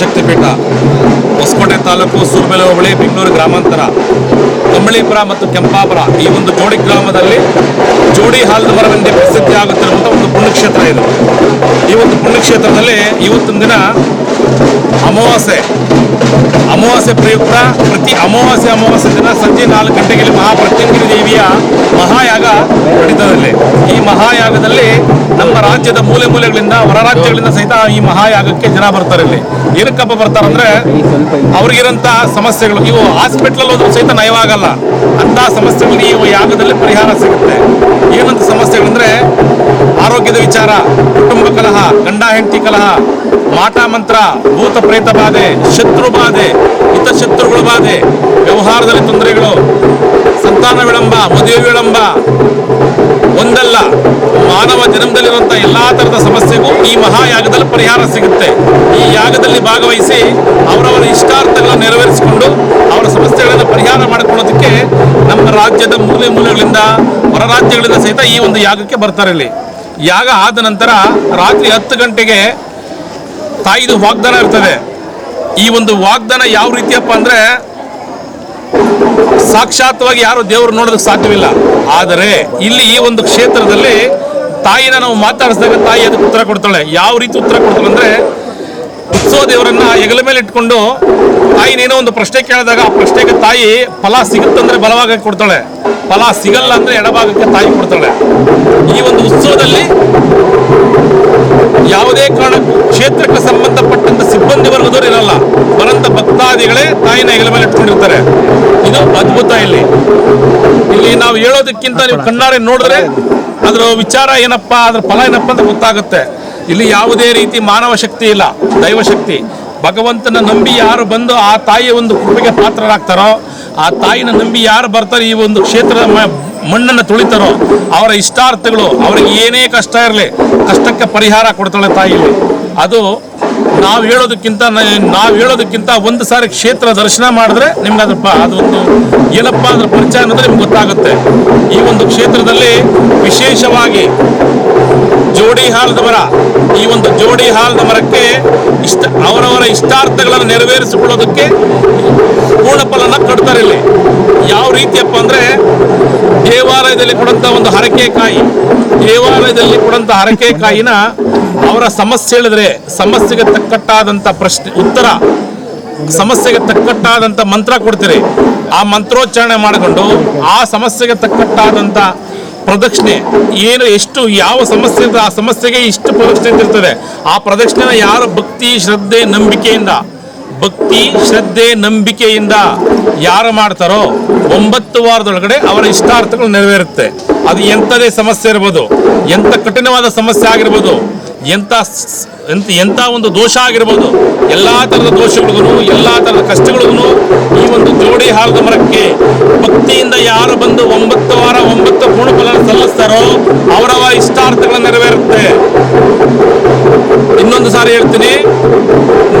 ಶಕ್ತಿಪೀಠ ಹೊಸಕೋಟೆ ತಾಲೂಕು ಸುರ್ಬೆಲೆ ಹೋಬಳಿ ಬೆಂಗಳೂರು ಗ್ರಾಮಾಂತರ, ಕಂಬಳೀಪುರ ಮತ್ತು ಕೆಂಪಾಪುರ. ಈ ಒಂದು ಜೋಡಿ ಗ್ರಾಮದಲ್ಲಿ ಜೋಡಿ ಹಾಲದ ಮರವೆಂದೇ ಪ್ರಸಿದ್ಧಿ ಆಗುತ್ತಿರುವಂಥ ಒಂದು ಪುಣ್ಯಕ್ಷೇತ್ರ ಇದು. ಈ ಒಂದು ಪುಣ್ಯಕ್ಷೇತ್ರದಲ್ಲಿ ಇವತ್ತಿನ ದಿನ ಅಮಾವಾಸ್ಯೆ. ಅಮಾವಾಸ್ಯೆ ಪ್ರಯುಕ್ತ ಪ್ರತಿ ಅಮಾವಾಸ್ಯೆ ಅಮಾವಾಸ್ಯೆ ದಿನ ಸಂಜೆ ನಾಲ್ಕು ಗಂಟೆಗೆ ಮಹಾಪ್ರತ್ಯಂಗಿರಿ ದೇವಿಯ ಮಹಾಯಾಗ ನಡೀತದಲ್ಲಿ ಈ ಮಹಾಯಾಗದಲ್ಲಿ ನಮ್ಮ ರಾಜ್ಯದ ಮೂಲೆ ಮೂಲೆಗಳಿಂದ ಹೊರ ರಾಜ್ಯಗಳಿಂದ ಸಹಿತ ಈ ಮಹಾಯಾಗಕ್ಕೆ ಜನ ಬರ್ತಾರೆ ಇಲ್ಲಿ. ಏನಕ್ಕಪ್ಪ ಬರ್ತಾರಂದ್ರೆ ಅವ್ರಿಗಿರಂತ ಸಮಸ್ಯೆಗಳು. ಇವು ಹಾಸ್ಪಿಟ್ಲಲ್ಲಿ ಹೋದ್ರೂ ಸಹಿತ ನಯವಾಗಲ್ಲ. ಅಂತ ಸಮಸ್ಯೆಗಳು ಈ ಯಾಗದಲ್ಲಿ ಪರಿಹಾರ ಸಿಗುತ್ತೆ. ಏನಂತ ಸಮಸ್ಯೆಗಳಂದ್ರೆ ಆರೋಗ್ಯದ ವಿಚಾರ, ಕುಟುಂಬ ಕಲಹ, ಗಂಡ, ಹೆಂಡತಿ ಕಲಹ, ಮಾಟ, ಮಂತ್ರ, ಭೂತ, ಪ್ರೇತ ಬಾಧೆ, ಶತ್ರು ಬಾಧೆ ಹಿತಶತ್ರುಗಳ ಬಾಧೆ, ವ್ಯವಹಾರದಲ್ಲಿ ತೊಂದರೆಗಳು, ಸಂತಾನ ವಿಳಂಬ, ಮದುವೆ ವಿಳಂಬ, ಒಂದಲ್ಲ. ಮಾನವ ಜನ್ಮದಲ್ಲಿರುವಂತಹ ಎಲ್ಲಾ ತರದ ಸಮಸ್ಯೆಗೂ ಈ ಮಹಾಯಾಗದಲ್ಲಿ ಪರಿಹಾರ ಸಿಗುತ್ತೆ. ಈ ಯಾಗದಲ್ಲಿ ಭಾಗವಹಿಸಿ ಅವರವರ ಇಷ್ಟಾರ್ಥಗಳನ್ನು ನೆರವೇರಿಸಿಕೊಂಡು ಅವರ ಸಮಸ್ಯೆಗಳನ್ನು ಪರಿಹಾರ ಮಾಡಿಕೊಳ್ಳೋದಕ್ಕೆ ನಮ್ಮ ರಾಜ್ಯದ ಮೂಲೆ ಮೂಲೆಗಳಿಂದ ಹೊರ ರಾಜ್ಯಗಳಿಂದ ಸಹಿತ ಈ ಒಂದು ಯಾಗಕ್ಕೆ ಬರ್ತಾರೆ ಇಲ್ಲಿ. ಯಾಗ ಆದ ನಂತರ ರಾತ್ರಿ ಹತ್ತು ಗಂಟೆಗೆ ತಾಯಿದು ವಾಗ್ದಾನ ಇರ್ತದೆ. ಈ ಒಂದು ವಾಗ್ದಾನ ಯಾವ ರೀತಿಯಪ್ಪ ಅಂದ್ರೆ ಸಾಕ್ಷಾತ್ವಾಗಿ ಯಾರು ದೇವರು ನೋಡೋದಕ್ಕೆ ಸಾಧ್ಯವಿಲ್ಲ. ಆದರೆ ಇಲ್ಲಿ ಈ ಒಂದು ಕ್ಷೇತ್ರದಲ್ಲಿ ತಾಯಿನ ನಾವು ಮಾತಾಡಿಸಿದಾಗ ತಾಯಿ ಅದಕ್ಕೆ ಉತ್ತರ ಕೊಡ್ತಾಳೆ. ಯಾವ ರೀತಿ ಉತ್ತರ ಕೊಡ್ತಾಳೆ ಅಂದ್ರೆ, ಉತ್ಸವ ದೇವರನ್ನ ಹೆಗಲ ಮೇಲೆ ಇಟ್ಕೊಂಡು ತಾಯಿನೇನೋ ಒಂದು ಪ್ರಶ್ನೆ ಕೇಳಿದಾಗ ಆ ಪ್ರಶ್ನೆಗೆ ತಾಯಿ ಫಲ ಸಿಗುತ್ತಂದ್ರೆ ಬಲವಾಗಿ ಕೊಡ್ತಾಳೆ. ಫಲ ಸಿಗಲ್ಲ ಅಂದ್ರೆ ಎಡಭಾಗಕ್ಕೆ ತಾಯಿ ಕೊಡ್ತಾಳೆ. ಈ ಒಂದು ಉತ್ಸವದಲ್ಲಿ ಯಾವುದೇ ಕಾರಣಕ್ಕೂ ಕ್ಷೇತ್ರಕ್ಕೆ ಸಂಬಂಧಪಟ್ಟಂತ ಸಿಬ್ಬಂದಿ ವರ್ಗದವರು ಇರಲ್ಲ. ಬರಂತ ಭಕ್ತಾದಿಗಳೇ ತಾಯಿನ ಹೆಗಲ ಮೇಲೆ ಇಟ್ಕೊಂಡಿರ್ತಾರೆ. ಇದು ಅದ್ಭುತ ಇಲ್ಲಿ. ಇಲ್ಲಿ ನಾವು ಹೇಳೋದಕ್ಕಿಂತ ನೀವು ಕಣ್ಣಾರೆ ನೋಡಿದ್ರೆ ಅದರ ವಿಚಾರ ಏನಪ್ಪ, ಅದ್ರ ಫಲ ಏನಪ್ಪ ಅಂತ ಗೊತ್ತಾಗುತ್ತೆ. ಇಲ್ಲಿ ಯಾವುದೇ ರೀತಿ ಮಾನವ ಶಕ್ತಿ ಇಲ್ಲ, ದೈವ ಶಕ್ತಿ. ಭಗವಂತನ ನಂಬಿ ಯಾರು ಬಂದು ಆ ತಾಯಿಯ ಒಂದು ಕೃಪೆಗೆ ಪಾತ್ರರಾಗ್ತಾರೋ ಆ ತಾಯಿನ ನಂಬಿ ಯಾರು ಬರ್ತಾರೆ ಈ ಒಂದು ಕ್ಷೇತ್ರದ ಮಣ್ಣನ್ನು ತುಳಿತಾರೋ ಅವರ ಇಷ್ಟಾರ್ಥಗಳು, ಅವ್ರಿಗೆ ಏನೇ ಕಷ್ಟ ಇರಲಿ, ಕಷ್ಟಕ್ಕೆ ಪರಿಹಾರ ಕೊಡ್ತಾಳೆ ತಾಯಿಲಿ ಅದು ನಾವು ಹೇಳೋದಕ್ಕಿಂತ ನಾವು ಹೇಳೋದಕ್ಕಿಂತ ಒಂದು ಸಾರಿ ಕ್ಷೇತ್ರ ದರ್ಶನ ಮಾಡಿದ್ರೆ ನಿಮ್ಗೆ ಅದ್ರ ಅದೊಂದು ಏನಪ್ಪ ಅದ್ರ ಪರಿಚಯ ಅನ್ನೋದು ನಿಮ್ಗೆ ಗೊತ್ತಾಗುತ್ತೆ. ಈ ಒಂದು ಕ್ಷೇತ್ರದಲ್ಲಿ ವಿಶೇಷವಾಗಿ ಜೋಡಿ ಹಾಲದ ಮರ. ಈ ಒಂದು ಜೋಡಿ ಹಾಲದ ಮರಕ್ಕೆ ಇಷ್ಟ ಅವರವರ ಇಷ್ಟಾರ್ಥಗಳನ್ನು ನೆರವೇರಿಸಿಕೊಳ್ಳೋದಕ್ಕೆ ಪೂರ್ಣ ಫಲನ ಕೊಡ್ತಾರೆ ಇಲ್ಲಿ. ಯಾವ ರೀತಿಯಪ್ಪ ಅಂದ್ರೆ ದೇವಾಲಯದಲ್ಲಿ ಕೊಡಂತ ಒಂದು ಹರಕೆಕಾಯಿ ದೇವಾಲಯದಲ್ಲಿ ಕೊಡಂತ ಹರಕೆಕಾಯಿನ ಅವರ ಸಮಸ್ಯೆ ಹೇಳಿದ್ರೆ ಸಮಸ್ಯೆಗೆ ತಕ್ಕಟ್ಟಾದಂಥ ಪ್ರಶ್ನೆ, ಉತ್ತರ. ಸಮಸ್ಯೆಗೆ ತಕ್ಕಟ್ಟಾದಂಥ ಮಂತ್ರ ಕೊಡ್ತೀರಿ. ಆ ಮಂತ್ರೋಚ್ಚಾರಣೆ ಮಾಡಿಕೊಂಡು ಆ ಸಮಸ್ಯೆಗೆ ತಕ್ಕಟ್ಟಾದಂಥ ಪ್ರದಕ್ಷಿಣೆ. ಏನು ಎಷ್ಟು, ಯಾವ ಸಮಸ್ಯೆ ಅಂತ ಆ ಸಮಸ್ಯೆಗೆ ಇಷ್ಟು ಪ್ರದಕ್ಷಿಣೆ ಅಂತ ಇರ್ತದೆ ಆ ಪ್ರದಕ್ಷಿಣೆನ ಯಾರು ಭಕ್ತಿ, ಶ್ರದ್ಧೆ, ನಂಬಿಕೆಯಿಂದ? ಭಕ್ತಿ, ಶ್ರದ್ಧೆ, ನಂಬಿಕೆಯಿಂದ ಯಾರು ಮಾಡ್ತಾರೋ, ಒಂಬತ್ತು ವಾರದೊಳಗಡೆ ಅವರ ಇಷ್ಟಾರ್ಥಗಳು ನೆರವೇರುತ್ತೆ. ಅದು ಎಂಥದೇ ಸಮಸ್ಯೆ ಇರ್ಬೋದು, ಎಂಥ ಕಠಿಣವಾದ ಸಮಸ್ಯೆ ಆಗಿರ್ಬೋದು ಎಂಥ ಎಂತ ಎಂಥ ಒಂದು ದೋಷ ಆಗಿರ್ಬೋದು, ಎಲ್ಲ ಥರದ ದೋಷಗಳಿಗೂ, ಎಲ್ಲ ಥರದ ಕಷ್ಟಗಳಿಗೂ ಈ ಒಂದು ಜೋಡಿ ಹಾಲದ ಮರಕ್ಕೆ ಭಕ್ತಿಯಿಂದ ಯಾರು ಬಂದು ಒಂಬತ್ತು ವಾರ, ಒಂಬತ್ತು ಪೂರ್ಣಫಲ ಸಲ್ಲಿಸ್ತಾರೋ ಅವರವ ಇಷ್ಟಾರ್ಥಗಳು ನೆರವೇರುತ್ತೆ. ಇನ್ನೊಂದು ಸಾರಿ ಹೇಳ್ತೀನಿ,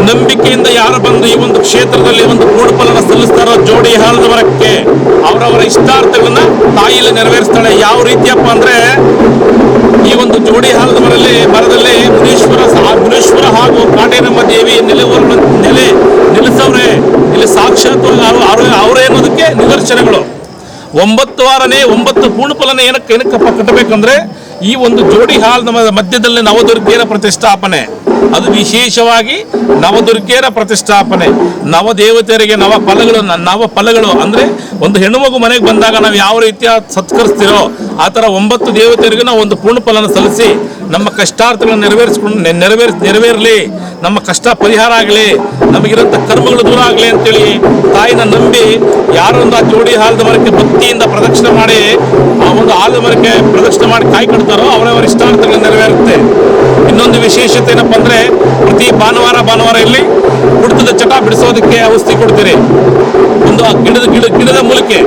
ನಂಬಿಕೆಯಿಂದ ಯಾರು ಬಂದು ಈ ಒಂದು ಕ್ಷೇತ್ರದಲ್ಲಿ ಒಂದು ಪೂರ್ಣಫಲನ ಸಲ್ಲಿಸ್ತಾರೋ ಜೋಡಿ ಹಾಲದ ಮರಕ್ಕೆ ಅವರವರ ಇಷ್ಟಾರ್ಥಗಳನ್ನ ತಾಯಿಯಲ್ಲಿ ನೆರವೇರಿಸ್ತಾಳೆ. ಯಾವ ರೀತಿಯಪ್ಪ ಅಂದ್ರೆ ಈ ಒಂದು ಜೋಡಿ ಹಾಲದ ಮರಲ್ಲಿ ಮರದಲ್ಲಿ ಮುನೀಶ್ವರ ಮುನೀಶ್ವರ ಹಾಗೂ ಕಾಟೇನಮ್ಮ ದೇವಿ ನೆಲೆಯೂರಿನ ನೆಲೆ ನಿಲ್ಲಿಸವ್ರೆ. ಇಲ್ಲಿ ಸಾಕ್ಷಾತ್ ಅವರೇ ಅನ್ನೋದಕ್ಕೆ ನಿದರ್ಶನಗಳು. ಒಂಬತ್ತು ವಾರನೇ ಒಂಬತ್ತು ಪೂರ್ಣಫಲನ ಏನಕ್ಕೆ ಏನಕ್ಕಪ್ಪ ಕಟ್ಟಬೇಕಂದ್ರೆ ಈ ಒಂದು ಜೋಡಿ ಹಾಲ್ ನಮ್ಮ ಮಧ್ಯದಲ್ಲಿ ನವದುರ್ಗೆಯರ ಪ್ರತಿಷ್ಠಾಪನೆ. ಅದು ವಿಶೇಷವಾಗಿ ನವದುರ್ಗೆಯರ ಪ್ರತಿಷ್ಠಾಪನೆ. ನವದೇವತೆಯರಿಗೆ ನವ ಫಲಗಳು ನವ ಫಲಗಳು ಅಂದ್ರೆ ಒಂದು ಹೆಣ್ಣು ಮಗು ಮನೆಗೆ ಬಂದಾಗ ನಾವು ಯಾವ ರೀತಿಯ ಸತ್ಕರಿಸ್ತೀರೋ ಆ ಥರ ಒಂಬತ್ತು ದೇವತೆಯರಿಗೆ ನಾವು ಒಂದು ಪೂರ್ಣ ಫಲನ ಸಲ್ಲಿಸಿ ನಮ್ಮ ಕಷ್ಟಾರ್ಥಗಳನ್ನು ನೆರವೇರಿಸಿಕೊಂಡು ನೆರವೇರಿ, ನೆರವೇರಲಿ. ನಮ್ಮ ಕಷ್ಟ ಪರಿಹಾರ ಆಗಲಿ. ನಮಗಿರೋಂಥ ಕರ್ಮಗಳು ದೂರ ಆಗಲಿ ಅಂತೇಳಿ ತಾಯಿನ ನಂಬಿ ಯಾರೊಂದು ಆ ಜೋಡಿ ಹಾಲದ ಮರಕ್ಕೆ ಭಕ್ತಿಯಿಂದ ಪ್ರದಕ್ಷಿಣೆ ಮಾಡಿ, ಆ ಒಂದು ಹಾಲದ ಮರಕ್ಕೆ ಪ್ರದಕ್ಷಿಣೆ ಮಾಡಿ ಕಾಯಿ ಕಟ್ತಾರೋ ಅವರವರ ಇಷ್ಟಾರ್ಥಗಳು ನೆರವೇರುತ್ತೆ. ಇನ್ನೊಂದು ವಿಶೇಷತೆ ಏನಪ್ಪ ಅಂದ್ರೆ ಪ್ರತಿ ಭಾನುವಾರ ಭಾನುವಾರ ಇಲ್ಲಿ ಕುಡಿತದ ಚಟ ಬಿಡಿಸೋದಕ್ಕೆ ಔಷಧಿ ಕೊಡ್ತೀರಿ. ಒಂದು ಆ ಗಿಡದ ಗಿಡ, ಗಿಡದ ಮೂಲಿಕೆ.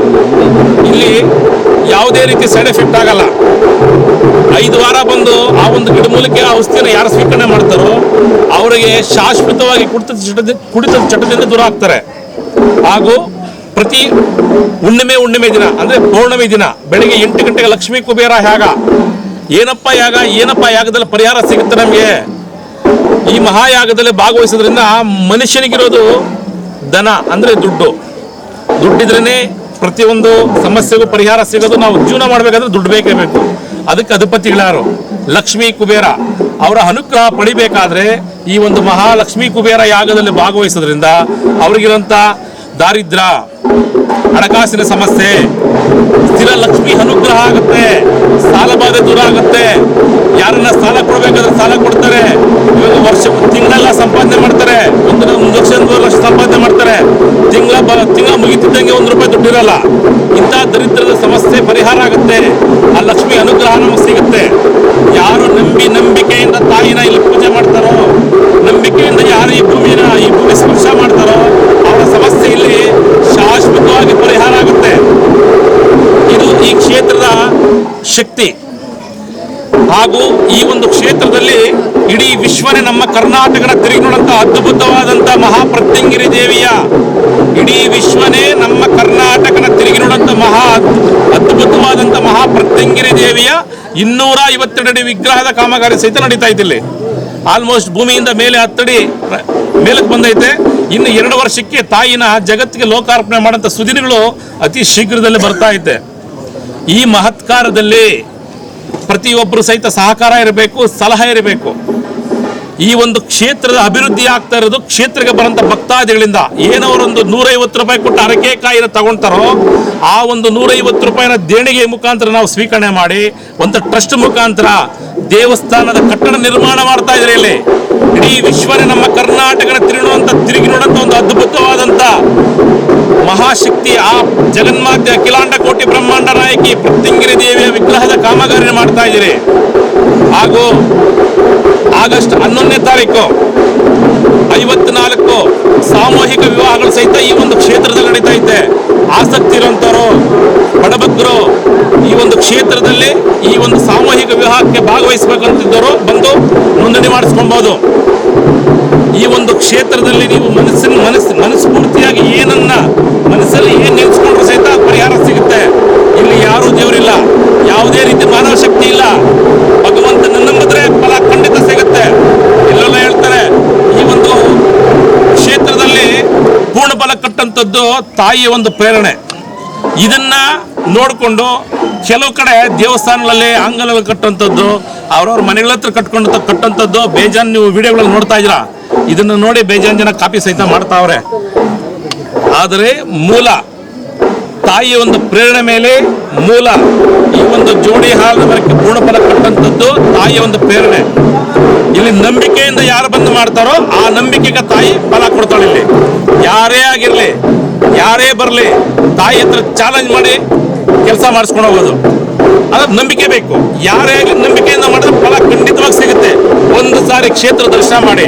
ಇಲ್ಲಿ ಯಾವುದೇ ರೀತಿ ಸೈಡ್ ಎಫೆಕ್ಟ್ ಆಗಲ್ಲ. ಐದು ವಾರ ಬಂದು ಆ ಒಂದು ಗಿಡ ಗಿಡಮೂಲಿಕೆ ಔಷಧಿಯನ್ನು ಯಾರು ಸ್ವೀಕರಣೆ ಮಾಡ್ತಾರೋ, ಅವರಿಗೆ ಶಾಶ್ವತವಾಗಿ ಕುಡಿತದ ಚಟದ, ಕುಡಿತದ ಚಟದಿಂದ ದೂರ ಆಗ್ತಾರೆ. ಹಾಗೂ ಪ್ರತಿ ಹುಣ್ಣಿಮೆ ಹುಣ್ಣಿಮೆ ದಿನ, ಅಂದ್ರೆ ಪೌರ್ಣಮಿ ದಿನ, ಬೆಳಿಗ್ಗೆ ಎಂಟು ಗಂಟೆಗೆ ಲಕ್ಷ್ಮೀ ಕುಬೇರ ಯಾಗ. ಏನಪ್ಪ ಯಾಗ, ಏನಪ್ಪ ಯಾಗದಲ್ಲಿ ಪರಿಹಾರ ಸಿಗುತ್ತೆ ನಮಗೆ? ಈ ಮಹಾಯಾಗದಲ್ಲಿ ಭಾಗವಹಿಸೋದ್ರಿಂದ ಮನುಷ್ಯನಿಗಿರೋದು ದನ ಅಂದರೆ ದುಡ್ಡು. ದುಡ್ಡಿದ್ರೇನೆ ಪ್ರತಿಯೊಂದು ಸಮಸ್ಯೆಗೂ ಪರಿಹಾರ ಸಿಗೋದು. ನಾವು ಜೀವನ ಮಾಡಬೇಕಾದ್ರೆ ದುಡ್ಡು ಬೇಕೇ ಬೇಕು. ಅದಕ್ಕೆ ಅಧಿಪತಿಗಳಾರು, ಲಕ್ಷ್ಮೀ ಕುಬೇರ. ಅವರ ಅನುಗ್ರಹ ಪಡಿಬೇಕಾದ್ರೆ ಈ ಒಂದು ಮಹಾಲಕ್ಷ್ಮೀ ಕುಬೇರ ಯಾಗದಲ್ಲಿ ಭಾಗವಹಿಸೋದ್ರಿಂದ ಅವರಿಗಿರಂತ ದಾರಿದ್ರ್ಯ ಹಣಕಾಸಿನ ಸಮಸ್ಯೆ. ಸ್ಥಿರ ಲಕ್ಷ್ಮಿ ಅನುಗ್ರಹ ಆಗುತ್ತೆ, ಸಾಲ ಬಾಧೆ ದೂರ ಆಗುತ್ತೆ. ಯಾರನ್ನ ಸಾಲ ಕೊಡ್ಬೇಕಾದ್ರೆ ಸಾಲ ಕೊಡ್ತಾರೆ. ಹಾಗೂ ಈ ಒಂದು ಕ್ಷೇತ್ರದಲ್ಲಿ ಇಡೀ ವಿಶ್ವನೇ ನಮ್ಮ ಕರ್ನಾಟಕನ ತಿರುಗಿ ನೋಡಂತ ಅದ್ಭುತವಾದಂತ ಮಹಾಪ್ರತ್ಯಂಗಿರಿ ದೇವಿಯ ಇಡೀ ವಿಶ್ವನೇ ನಮ್ಮ ಕರ್ನಾಟಕನ ತಿರುಗಿ ನೋಡಂತ ಮಹಾ ಅದ್ಭುತವಾದಂತ ಮಹಾಪ್ರತ್ಯಂಗಿರಿ ದೇವಿಯ ಇನ್ನೂರ ಐವತ್ತೆರಡು ವಿಗ್ರಹದ ಕಾಮಗಾರಿ ಸಹಿತ ನಡೀತಾ ಇದೆ ಇಲ್ಲಿ. ಆಲ್ಮೋಸ್ಟ್ ಭೂಮಿಯಿಂದ ಮೇಲೆ ಹತ್ತಡಿ ಮೇಲಕ್ಕೆ ಬಂದೈತೆ. ಇನ್ನು ಎರಡು ವರ್ಷಕ್ಕೆ ತಾಯಿನ ಜಗತ್ತಿಗೆ ಲೋಕಾರ್ಪಣೆ ಮಾಡಂತ ಸುದಿನಗಳು ಅತಿ ಶೀಘ್ರದಲ್ಲಿ ಬರ್ತಾ ಐತೆ. ಈ ಮಹತ್ಕಾರದಲ್ಲಿ ಪ್ರತಿಯೊಬ್ಬರು ಸಹಿತ ಸಹಕಾರ ಇರಬೇಕು, ಸಲಹೆ ಇರಬೇಕು. ಈ ಒಂದು ಕ್ಷೇತ್ರದ ಅಭಿವೃದ್ಧಿ ಆಗ್ತಾ ಇರೋದು ಕ್ಷೇತ್ರಕ್ಕೆ ಬರಂತ ಭಕ್ತಾದಿಗಳಿಂದ. ಏನವರೊಂದು ನೂರೈವತ್ತು ರೂಪಾಯಿ ಕೊಟ್ಟು ಅರಕೆಕಾಯಿನ ತಗೊಂತಾರೋ, ಆ ಒಂದು ನೂರೈವತ್ತು ರೂಪಾಯಿನ ದೇಣಿಗೆ ಮುಖಾಂತರ ನಾವು ಸ್ವೀಕರಣೆ ಮಾಡಿ, ಒಂದು ಟ್ರಸ್ಟ್ ಮುಖಾಂತರ ದೇವಸ್ಥಾನದ ಕಟ್ಟಡ ನಿರ್ಮಾಣ ಮಾಡ್ತಾ ಇದ್ರೆ ಇಲ್ಲಿ. ಇಡೀ ವಿಶ್ವನೇ ನಮ್ಮ ಕರ್ನಾಟಕದ ತಿರುಗುವಂತ ತಿರುಗಿ ನೋಡಂತ ಒಂದು ಅದ್ಭುತವಾದಂತ ಮಹಾಶಕ್ತಿ ಆ ಜಗನ್ಮಾತೆ ಕಿಲಾಂಡ ಕೋಟಿ ಬ್ರಹ್ಮಾಂಡ ನಾಯಕಿ ಪ್ರತ್ಯಂಗಿರಿ ದೇವಿಯ ವಿಗ್ರಹದ ಕಾಮಗಾರಿ ಮಾಡ್ತಾ ಇದ್ದೀರಿ. ಹಾಗೂ ಆಗಸ್ಟ್ ಹನ್ನೊಂದನೇ ತಾರೀಕು ಐವತ್ನಾಲ್ಕು ಸಾಮೂಹಿಕ ವಿವಾಹಗಳು ಸಹಿತ ಈ ಒಂದು ಕ್ಷೇತ್ರದಲ್ಲಿ ನಡೀತಾ ಇದೆ ಆಸಕ್ತಿ ಇರುವಂತವರು ಬಡಬಗ್ಗರು ಈ ಒಂದು ಕ್ಷೇತ್ರದಲ್ಲಿ ಈ ಒಂದು ಸಾಮೂಹಿಕ ವಿವಾಹಕ್ಕೆ ಭಾಗವಹಿಸಬೇಕಂತಿದ್ದವರು ಬಂದು ನೋಂದಣಿ ಮಾಡಿಸ್ಕೊಬಹುದು ಈ ಒಂದು ಕ್ಷೇತ್ರದಲ್ಲಿ ನೀವು ಮನಸ್ಸಿನ ಮನಸ್ಸು ಮನಸ್ಫೂರ್ತಿಯಾಗಿ ಏನನ್ನ ಮನಸ್ಸಲ್ಲಿ ಏನು ನೆನೆಸ್ಕೊಂಡ್ರು ಸಹಿತ ಪರಿಹಾರ ಸಿಗುತ್ತೆ. ಇಲ್ಲಿ ಯಾರೂ ದೇವರಿಲ್ಲ. ಯಾವುದೇ ರೀತಿ ಮಾನವ ಶಕ್ತಿ ಇಲ್ಲ ಭಗವಂತನ ನಂಬಿದ್ರೆ ಫಲ ಖಂಡಿತ ಸಿಗುತ್ತೆ. ಎಲ್ಲೆಲ್ಲ ಹೇಳ್ತಾರೆ, ಈ ಒಂದು ಕ್ಷೇತ್ರದಲ್ಲಿ ಪೂರ್ಣ ಫಲ ಕಟ್ಟಂತದ್ದು ತಾಯಿಯ ಒಂದು ಪ್ರೇರಣೆ. ಇದನ್ನ ನೋಡಿಕೊಂಡು ಕೆಲವು ಕಡೆ ದೇವಸ್ಥಾನಗಳಲ್ಲಿ ಆಂಗಲ ಕಟ್ಟುವಂಥದ್ದು ಅವ್ರವ್ರ ಮನೆಗಳ ಹತ್ರ ಕಟ್ಕೊಂಡು ಕಟ್ಟಂಥದ್ದು, ಬೇಜಾನ್ ನೀವು ವಿಡಿಯೋಗಳಲ್ಲಿ ನೋಡ್ತಾ ಇದ್ದೀರಾ? ಇದನ್ನು ನೋಡಿ ಬೇಜಾನ್ ಜನ ಕಾಪಿ ಸಹಿತ ಮಾಡ್ತಾವ್ರೆ. ಆದರೆ ಮೂಲ, ತಾಯಿಯ ಒಂದು ಪ್ರೇರಣೆ ಮೇಲೆ ಮೂಲ ಈ ಒಂದು ಜೋಡಿ ಮರಕ್ಕೆ ಪೂರ್ಣ ಫಲ ಕಟ್ಟಂಥದ್ದು ತಾಯಿಯ ಒಂದು ಪ್ರೇರಣೆ. ಇಲ್ಲಿ ನಂಬಿಕೆಯಿಂದ ಯಾರು ಬಂದು ಮಾಡ್ತಾರೋ ಆ ನಂಬಿಕೆಗೆ ತಾಯಿ ಫಲ ಕೊಡ್ತಾಳೆ ಇಲ್ಲಿ. ಯಾರೇ ಆಗಿರ್ಲಿ, ಯಾರೇ ಬರಲಿ, ತಾಯಿ ಹತ್ರ ಚಾಲೆಂಜ್ ಮಾಡಿ ಕೆಲಸ ಮಾಡಿಸ್ಕೊಂಡು ಹೋಗೋದು. ಅದ್ರ ನಂಬಿಕೆ ಬೇಕು. ಯಾರೇ ಆಗಲಿ ನಂಬಿಕೆಯಿಂದ ಮಾಡಿದ್ರೆ ಫಲ ಖಂಡಿತವಾಗಿ ಸಿಗುತ್ತೆ. ಒಂದು ಸಾರಿ ಕ್ಷೇತ್ರ ದರ್ಶನ ಮಾಡಿ,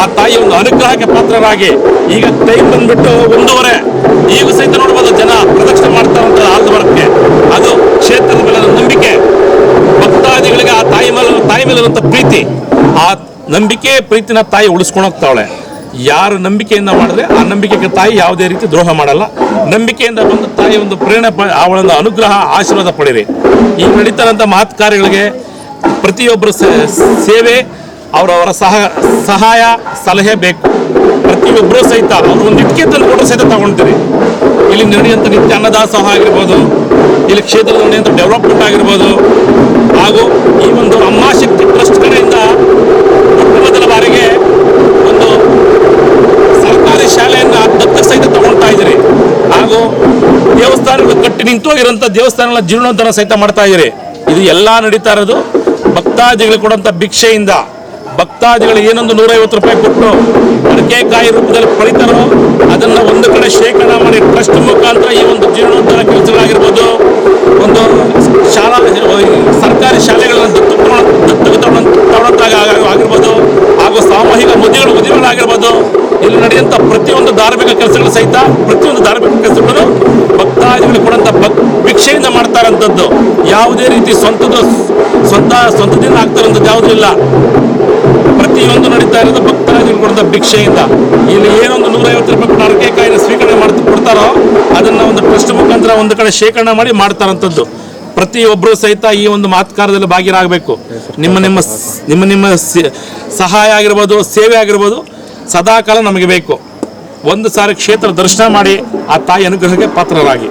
ಆ ತಾಯಿ ಒಂದು ಅನುಗ್ರಹಕ್ಕೆ ಪಾತ್ರರಾಗಿ ಈಗ ಟೈಮ್ ಬಂದ್ಬಿಟ್ಟು ಒಂದೂವರೆ. ಈಗ ಸಹಿತ ನೋಡ್ಬೋದು ಜನ ಪ್ರದಕ್ಷಿಣೆ ಮಾಡ್ತಾ ಇರ್ತಾರೆ ಬರುತ್ತೆ ಅದು ಕ್ಷೇತ್ರದ ಮೇಲೆ ನಂಬಿಕೆ. ಭಕ್ತಾದಿಗಳಿಗೆ ಆ ತಾಯಿ ಮೇಲೆ ತಾಯಿ ಮೇಲೆ ಇರುವಂತ ಪ್ರೀತಿ. ಆ ನಂಬಿಕೆ ಪ್ರೀತಿನ ತಾಯಿ ಉಳಿಸ್ಕೊಂಡು ಹೋಗ್ತಾವಳೆ. ಯಾರು ನಂಬಿಕೆಯಿಂದ ಮಾಡಿದ್ರೆ ಆ ನಂಬಿಕೆಗೆ ತಾಯಿ ಯಾವುದೇ ರೀತಿ ದ್ರೋಹ ಮಾಡಲ್ಲ. ನಂಬಿಕೆಯಿಂದ ಬಂದು ತಾಯಿ ಒಂದು ಪ್ರೇರಣೆ ಪ- ಅವಳ ಒಂದು ಅನುಗ್ರಹ ಆಶೀರ್ವಾದ ಪಡೀರಿ ಈಗ ನಡೀತಾರಂಥ ಮಹತ್ ಕಾರ್ಯಗಳಿಗೆ ಪ್ರತಿಯೊಬ್ಬರ ಸೇವೆ ಅವರವರ ಸಹ, ಸಹಾಯ ಸಲಹೆ ಬೇಕು. ಪ್ರತಿಯೊಬ್ಬರೂ ಸಹಿತ ಅವರು ಒಂದು ತಂದು ಕೊಟ್ಟರು ಸಹಿತ ತಗೊಳ್ತೀರಿ ಇಲ್ಲಿ ನಡೆಯುವಂಥ ನಿತ್ಯ ಅನ್ನದಾಸೋಹ ಆಗಿರ್ಬೋದು, ಇಲ್ಲಿ ಕ್ಷೇತ್ರದ ನಡೆಯುವಂಥ ಡೆವಲಪ್ಮೆಂಟ್ ಆಗಿರ್ಬೋದು, ಹಾಗೂ ಈ ಒಂದು ಅಮ್ಮಾಶಕ್ತಿ ಟ್ರಸ್ಟ್ ಕಡೆಯಿಂದ ಮೊದಲ ಬಾರಿಗೆ ಒಂದು ಸರ್ಕಾರಿ ಶಾಲೆಯನ್ನು ದತ್ತು ಸಹಿತ ತಗೊಳ್ತಾ ಇದ್ದೀರಿ. ಹಾಗೂ ದೇವಸ್ಥಾನಗಳು ಕಟ್ಟಿ ನಿಂತೋಗಿರೋಂಥ ದೇವಸ್ಥಾನಗಳ ಜೀರ್ಣೋದ್ಧಾರ ಸಹಿತ ಮಾಡ್ತಾ ಇದ್ದೀರಿ. ಇದು ಎಲ್ಲ ನಡೀತಾ ಇರೋದು ಭಕ್ತಾದಿಗಳು ಕೊಡುವಂಥ ಭಿಕ್ಷೆಯಿಂದ. ಭಕ್ತಾದಿಗಳು ಏನೊಂದು ನೂರೈವತ್ತು ರೂಪಾಯಿ ಕೊಟ್ಟು ಅಡಕೆಕಾಯಿ ರೂಪದಲ್ಲಿ ಪಡಿತಾರೋ ಅದನ್ನ ಒಂದು ಕಡೆ ಶೇಖರಣೆ ಮಾಡಿ ಟ್ರಸ್ಟ್ ಮುಖಾಂತರ ಈ ಒಂದು ಜೀರ್ಣೋದ್ಧಾರ ಕೆಲಸಗಳಾಗಿರ್ಬೋದು. ಒಂದು ಶಾಲಾ ಸರ್ಕಾರಿ ಶಾಲೆಗಳನ್ನು ದತ್ತು ಆಗಿರ್ಬೋದು. ಹಾಗೂ ಸಾಮೂಹಿಕ ಮದುವೆಗಳು ಮದುವೆಗಳಾಗಿರ್ಬೋದು ಇಲ್ಲಿ ನಡೆಯುವಂಥ ಪ್ರತಿಯೊಂದು ಧಾರ್ಮಿಕ ಕೆಲಸಗಳು ಸಹಿತ ಪ್ರತಿಯೊಂದು ಧಾರ್ಮಿಕ ಮಾಡ್ತಾರಂಥದ್ದು ಯಾವುದೇ ರೀತಿ ಸ್ವಂತದ ಸ್ವಂತ, ಸ್ವಂತದಿಂದ ಆಗ್ತಾರಂಥದ್ದು ಯಾವುದೂ ಇಲ್ಲ. ಪ್ರತಿಯೊಂದು ನಡೀತಾ ಇರೋದು ಭಕ್ತರಾಜರು ಕೊಡದ ಭಿಕ್ಷೆಯಿಂದ. ಇಲ್ಲಿ ಏನೊಂದು ನೂರೈವತ್ತು ರೂಪಾಯಿ ಅರಕೆಕಾಯಿನ ಸ್ವೀಕರಣೆ ಮಾಡ್ತಾ ಕೊಡ್ತಾರೋ, ಅದನ್ನು ಒಂದು ಟ್ರಸ್ಟ್ ಮುಖಾಂತರ ಒಂದು ಕಡೆ ಶೇಖರಣೆ ಮಾಡಿ ಮಾಡ್ತಾರಂಥದ್ದು ಪ್ರತಿಯೊಬ್ಬರು ಸಹಿತ ಈ ಒಂದು ಮಾತ್ಕಾರದಲ್ಲಿ ಭಾಗಿರಾಗಬೇಕು. ನಿಮ್ಮ ನಿಮ್ಮ ನಿಮ್ಮ ನಿಮ್ಮ ಸಹಾಯ ಆಗಿರ್ಬೋದು, ಸೇವೆ ಆಗಿರ್ಬೋದು, ಸದಾಕಾಲ ನಮಗೆ ಬೇಕು. ಒಂದು ಸಾರಿ ಕ್ಷೇತ್ರ ದರ್ಶನ ಮಾಡಿ ಆ ತಾಯಿ ಅನುಗ್ರಹಕ್ಕೆ ಪಾತ್ರರಾಗಿ.